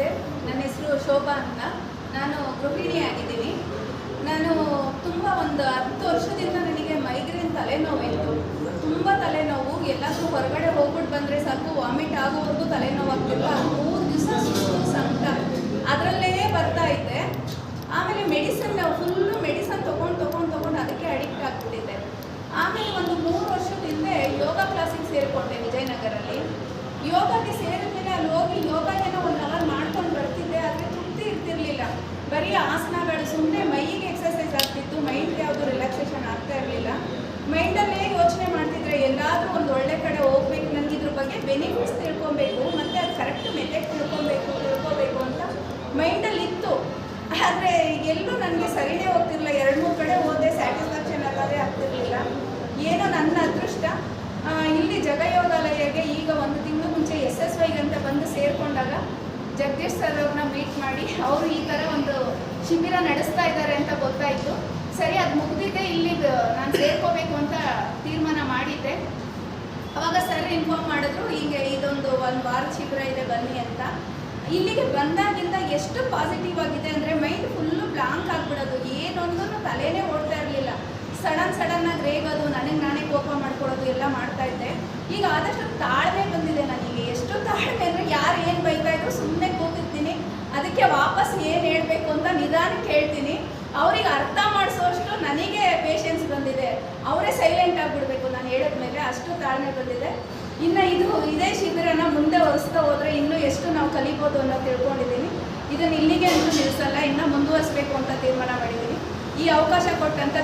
ನನ್ನ ಹೆಸರು ಶೋಭಾ ಅಂತ. ನಾನು ಗೃಹಿಣಿ ಆಗಿದ್ದೀನಿ. ನಾನು ತುಂಬ ಒಂದು ಹತ್ತು ವರ್ಷದಿಂದ ನನಗೆ ಮೈಗ್ರೇನ್ ತಲೆನೋವಿತ್ತು. ತುಂಬ ತಲೆನೋವು, ಎಲ್ಲಾದರೂ ಹೊರಗಡೆ ಹೋಗ್ಬಿಟ್ಟು ಬಂದರೆ ಸಾಕು ವಾಮಿಟ್ ಆಗೋವರೆಗೂ ತಲೆನೋವು ಆಗ್ತಿಲ್ಲ. ಮೂರು ದಿವಸ ಸುಸ್ತು ಸಂಕಟ. ಅದರಲ್ಲೇ ಬರ್ತಾ ಇದ್ದೆ. ಆಮೇಲೆ ಮೆಡಿಸನ್ ಫುಲ್ಲು ಮೆಡಿಸನ್ ತೊಗೊಂಡು ತೊಗೊಂಡು ತೊಗೊಂಡು ಅದಕ್ಕೆ ಅಡಿಕ್ಟ್ ಆಗ್ಬಿಟ್ಟಿದ್ದೆ. ಆಮೇಲೆ ಒಂದು ಮೂರು ವರ್ಷದ ಹಿಂದೆ ಯೋಗ ಕ್ಲಾಸಿಗೆ ಸೇರಿಕೊಂಡೆ ವಿಜಯನಗರಲ್ಲಿ. ಯೋಗಕ್ಕೆ ಸೇರಿದ ಒಂದು ಒಳ್ಳೆ ಕಡೆ ಹೋಗ್ಬೇಕು ನನಗೆ ಇದ್ರ ಬಗ್ಗೆ ಬೆನಿಫಿಟ್ಸ್ ತಿಳ್ಕೊಬೇಕು, ಮತ್ತು ಅದು ಕರೆಕ್ಟ್ ಮೆಥಡ್ ತಿಳ್ಕೊಬೇಕು ತಿಳ್ಕೊಬೇಕು ಅಂತ ಮೈಂಡಲ್ಲಿ ಇತ್ತು. ಆದರೆ ಎಲ್ಲೂ ನನಗೆ ಸರಿನೇ ಹೋಗ್ತಿರಲಿಲ್ಲ. ಎರಡು ಮೂರು ಕಡೆ ಹೋದೆ ಸ್ಯಾಟಿಸ್ಫ್ಯಾಕ್ಷನ್ ಅಲ್ಲದೆ ಆಗ್ತಿರಲಿಲ್ಲ. ಏನೋ ನನ್ನ ಅದೃಷ್ಟ. ಇಲ್ಲಿ ಜಗಯೋಗಾಲಯಗೆ ಈಗ ಒಂದು ತಿಂಗಳು ಮುಂಚೆ ಎಸ್ ಎಸ್ ವೈಗೆ ಅಂತ ಬಂದು ಸೇರಿಕೊಂಡಾಗ ಜಗದೀಶ್ ಸರ್ ಅವ್ರನ್ನ ಮೀಟ್ ಮಾಡಿ ಅವರು ಈ ಥರ ಒಂದು ಶಿಬಿರ ನಡೆಸ್ತಾ ಇದ್ದಾರೆ ಅಂತ ಗೊತ್ತಾಯಿತು. ಸರಿ, ಅದು ಮುಗಿದಿದ್ದೆ ಇಲ್ಲಿ ನಾನು ಸೇರ್ಕೋಬೇಕು ಅಂತ ತೀರ್ಮಾನ ಮಾಡಿದ್ದೆ. ಅವಾಗ ಸರ್ ಇನ್ಫಾರ್ಮ್ ಮಾಡಿದ್ರು, ಹೀಗೆ ಇದೊಂದು ಒಂದು ವಾರ ಶಿಬಿರ ಇದೆ, ಬನ್ನಿ ಅಂತ. ಇಲ್ಲಿಗೆ ಬಂದಾಗಿಂದ ಎಷ್ಟು ಪಾಸಿಟಿವ್ ಆಗಿದೆ ಅಂದರೆ ಮೈಂಡ್ ಫುಲ್ಲು ಬ್ಲಾಂಕ್ ಆಗಿಬಿಡೋದು. ಏನೊಂದು ತಲೆನೇ ಓಡ್ತಾ ಇರಲಿಲ್ಲ. ಸಡನ್ ಸಡನ್ ಆಗಿ ರೇಗೋದು ನನಗೆ ನಾನೇ ಕೋಪ ಮಾಡ್ಕೊಳ್ಳೋದು, ಎಲ್ಲ ಮಾಡ್ತಾ ಇದ್ದೆ. ಈಗ ಆದಷ್ಟು ತಾಳ್ಮೆ ಬಂದಿದೆ ನನಗೆ. ಎಷ್ಟು ತಾಳ್ಮೆ ಅಂದರೆ ಯಾರು ಏನು ಬೈತಾ ಇದ್ರು ಸುಮ್ಮನೆ ಕೂತಿರ್ತೀನಿ. ಅದಕ್ಕೆ ವಾಪಸ್ ಏನು ಹೇಳಬೇಕು ಅಂತ ನಿಧಾನಕ್ಕೆ ಹೇಳ್ತೀನಿ. ಅವ್ರಿಗೆ ಅರ್ಥ ಮಾಡಿಸೋಷ್ಟು ನನಗೆ ಪೇಷನ್ಸ್ ಬಂದಿದೆ ಅವರೇ ಸೈಲೆಂಟ್ ಆಗಿಬಿಡ್ಬೇಕು ನಾನು ಹೇಳಿದ್ಮೇಲೆ ಅಷ್ಟು ತಾಳ್ಮೆ ಬಂದಿದೆ. ಇನ್ನು ಇದು ಇದೇ ಶಿಬಿರನ ಮುಂದೆ ಒರೆಸ್ತಾ ಹೋದರೆ ಇನ್ನೂ ಎಷ್ಟು ನಾವು ಕಲಿಬೋದು ಅನ್ನೋ ತಿಳ್ಕೊಂಡಿದ್ದೀನಿ. ಇದನ್ನು ಇಲ್ಲಿಗೆ ಅಂತೂ ನಿಲ್ಲಿಸಲ್ಲ ಇನ್ನೂ ಮುಂದುವರಿಸ್ಬೇಕು ಅಂತ ತೀರ್ಮಾನ ಮಾಡಿದ್ದೀನಿ. ಈ ಅವಕಾಶ ಕೊಟ್ಟಂಥ